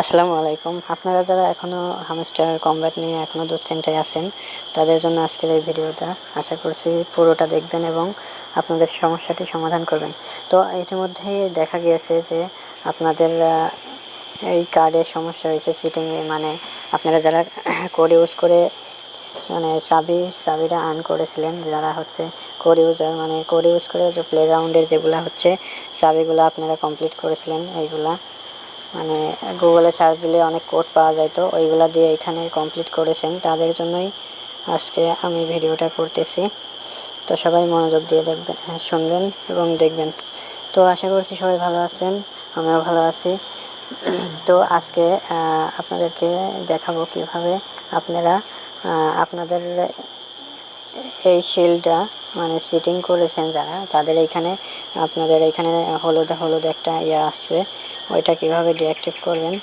আসসালামু আলাইকুম। আপনারা যারা এখনও হামস্টার কমব্যাট নিয়ে এখনও দুশ্চিন্তায় আছেন, তাদের জন্য আজকের এই ভিডিওটা আশা করছি পুরোটা দেখবেন এবং আপনাদের সমস্যাটি সমাধান করবেন। তো ইতিমধ্যে দেখা গিয়েছে যে আপনাদের এই কার্ডের সমস্যা হয়েছে সিটিংয়ে মানে আপনারা যারা কোড ইউজ করে মানে চাবি, চাবিটা আন করেছিলেন, যারা হচ্ছে কোড ইউজার মানে কোড ইউজ করে যে প্লেগ্রাউন্ডের যেগুলা হচ্ছে, চাবিগুলো আপনারা কমপ্লিট করেছিলেন, এইগুলা মানে গুগলে সার্চ দিলে অনেক কোড পাওয়া যায় তো ওইগুলা দিয়ে এখানে কমপ্লিট করেছেন। তাদের জন্যই আজকে আমি ভিডিওটা করতেছি। তো সবাই মনোযোগ দিয়ে দেখবেন হ্যাঁ, শুনবেন এবং দেখবেন। তো আশা করছি সবাই ভালো আছেন আমিও ভালো আছি। তো আজকে আপনাদেরকে দেখাবো কীভাবে আপনারা আপনাদের এই শিলটা মানে সিটিং করেছেন যারা, তাদের এখানে, আপনাদের এইখানে হলুদ হলুদ একটা ইয়ে আসছে, ওইটা কীভাবে ডিঅ্যাক্টিভ করবেন?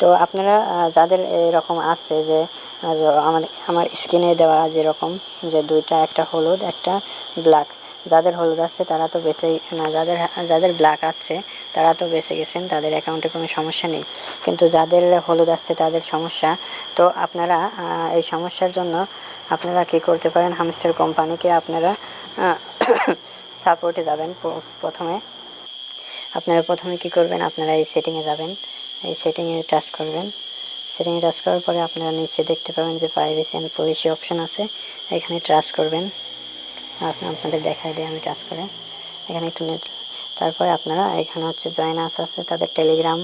তো আপনারা যাদের এরকম আসছে যে আমাদের, আমার আমার স্কিনে দেওয়া যেরকম, যে দুইটা একটা হলুদ, একটা ব্ল্যাক যাদের হলুদ আসছে তারা তো বেঁচেই, না, যাদের যাদের ব্ল্যাক আছে, তারা তো বেঁচে গেছেন, তাদের অ্যাকাউন্টে কোনো সমস্যা নেই। কিন্তু যাদের হলুদ আসছে তাদের সমস্যা। তো আপনারা এই সমস্যার জন্য আপনারা কি করতে পারেন? হামস্টার কোম্পানিকে আপনারা সাপোর্টে যাবেন প্রথমে। আপনারা প্রথমে কি করবেন? আপনারা এই সেটিংয়ে যাবেন। এই সেটিংয়ে টাচ করবেন। সেটিংয়ে টাচ করার পরে আপনারা নিচে দেখতে পাবেন যে প্রাইভেসি অ্যান্ড পলিসি অপশন আছে। এখানে টাচ করবেন। আপনি আপনাদের দেখাই দিই আমি টাচ করে। এখানে একটু নেট তারপরে আপনারা এখানে হচ্ছে জয়েন জয়নাস আছে, তাদের টেলিগ্রাম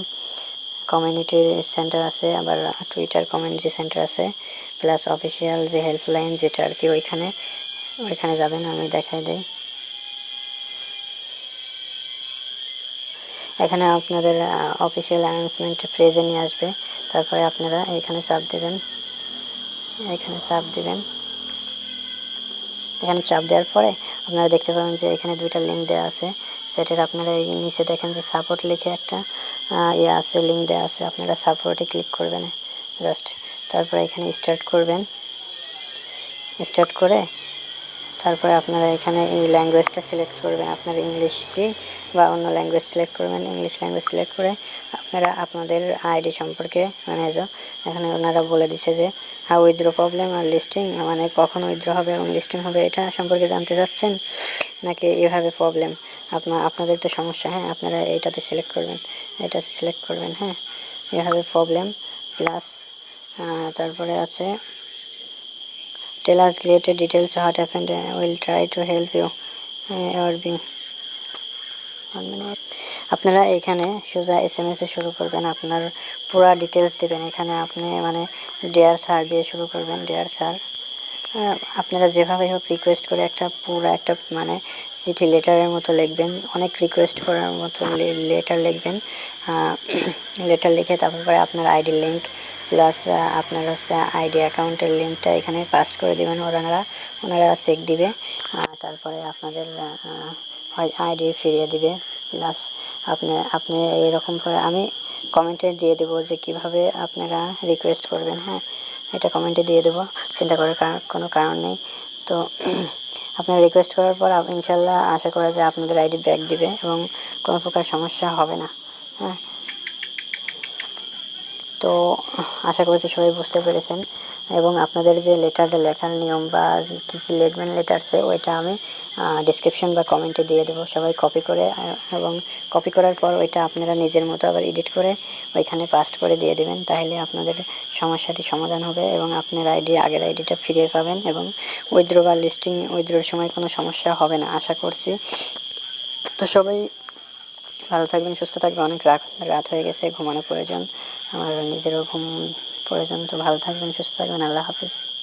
কমিউনিটি সেন্টার আছে, আবার টুইটার কমিউনিটি সেন্টার আছে প্লাস অফিসিয়াল যে হেল্পলাইন যেটা আর কি ওইখানে ওইখানে যাবেন, আমি দেখাই দিই। এখানে আপনাদের অফিসিয়াল অ্যানাউন্সমেন্ট ফ্রেজে নিয়ে আসবে, তারপরে আপনারা এখানে চাপ দেবেন। এখানে চাপ দিবেন। এখানে চাপ দেওয়ার পরে আপনারা দেখতে পাবেন যে এখানে দুইটা লিঙ্ক দেওয়া আছে। সেটার আপনারা এই নিচে দেখেন যে সাপোর্ট লিখে একটা ইয়ে আছে লিঙ্ক দেওয়া আছে। আপনারা সাপোর্টে ক্লিক করবেন জাস্ট তারপরে এখানে স্টার্ট করবেন। স্টার্ট করে তারপরে আপনারা এখানে এই ল্যাঙ্গুয়েজটা সিলেক্ট করবেন, আপনার ইংলিশ কি বা অন্য ল্যাঙ্গুয়েজ সিলেক্ট করবেন। ইংলিশ ল্যাঙ্গুয়েজ সিলেক্ট করে আপনারা আপনাদের আইডি সম্পর্কে মানে এখানে ওনারা বলে দিছে যে হ্যাঁ উইথড্র প্রবলেম আর লিস্টিং মানে কখন উইথড্র হবে এবং লিস্টিং হবে এটা সম্পর্কে জানতে চাচ্ছেন নাকি এভাবে প্রবলেম আপনার আপনাদের তো সমস্যা হ্যাঁ? আপনারা এইটাতে সিলেক্ট করবেন, এটাতে সিলেক্ট করবেন হ্যাঁ? এভাবে প্রবলেম প্লাস তারপরে আছে tell us greater details what happened uh, we'll try to help you uh, or be. আপনারা এখানে সোজা এস এম এস শুরু করবেন আপনার পুরা ডিটেলস দেবেন। এখানে আপনি মানে ডেয়ার স্যার দিয়ে শুরু করবেন ডেয়ার স্যার আপনারা যেভাবে হোক রিকোয়েস্ট করে একটা পুরো একটা মানে চিঠি লেটারের মতো লিখবেন। অনেক রিকোয়েস্ট করার মতো লেটার লিখবেন। লেটার লিখে তারপরে আপনার আইডি লিঙ্ক প্লাস আপনার হচ্ছে আইডি অ্যাকাউন্টের লিঙ্কটা এখানে পাস্ট করে দেবেন। ওনারা ওনারা চেক দিবে তারপরে আপনাদের আইডি ফিরিয়ে দিবে। প্লাস আপনি আপনি এরকম করে আমি কমেন্টে দিয়ে দেবো যে কীভাবে আপনারা রিকোয়েস্ট করবেন হ্যাঁ? এটা কমেন্টে দিয়ে দেবো, চিন্তা করার কার- কোনো কারণ নেই। তো আপনারা রিকোয়েস্ট করার পর ইনশাল্লাহ আশা করা যায় আপনাদের আইডি ব্যাক দিবে এবং কোনো প্রকার সমস্যা হবে না হ্যাঁ? তো আশা করছি সবাই বুঝতে পেরেছেন। এবং আপনাদের যে লেটারটা লেখার নিয়ম বা কী কী লিখবেন লেটারসে ওইটা আমি ডিসক্রিপশন বা কমেন্টে দিয়ে দেবো। সবাই কপি করে এবং কপি করার পর ওইটা আপনারা নিজের মতো আবার এডিট করে ওইখানে পাস্ট করে দিয়ে দেবেন। তাহলে আপনাদের সমস্যাটি সমাধান হবে এবং আপনার আইডি আগের আইডিটা ফিরিয়ে পাবেন এবং উইথড্র বা লিস্টিং উইথড্রোর সময় কোনো সমস্যা হবে না, আশা করছি। তো সবাই ভালো থাকবেন, সুস্থ থাকবেন। অনেক রাত রাত হয়ে গেছে ঘুমানো প্রয়োজন। আমার নিজেরও ঘুম প্রয়োজন, তো ভালো থাকবেন, সুস্থ থাকবেন। আল্লাহ হাফিজ।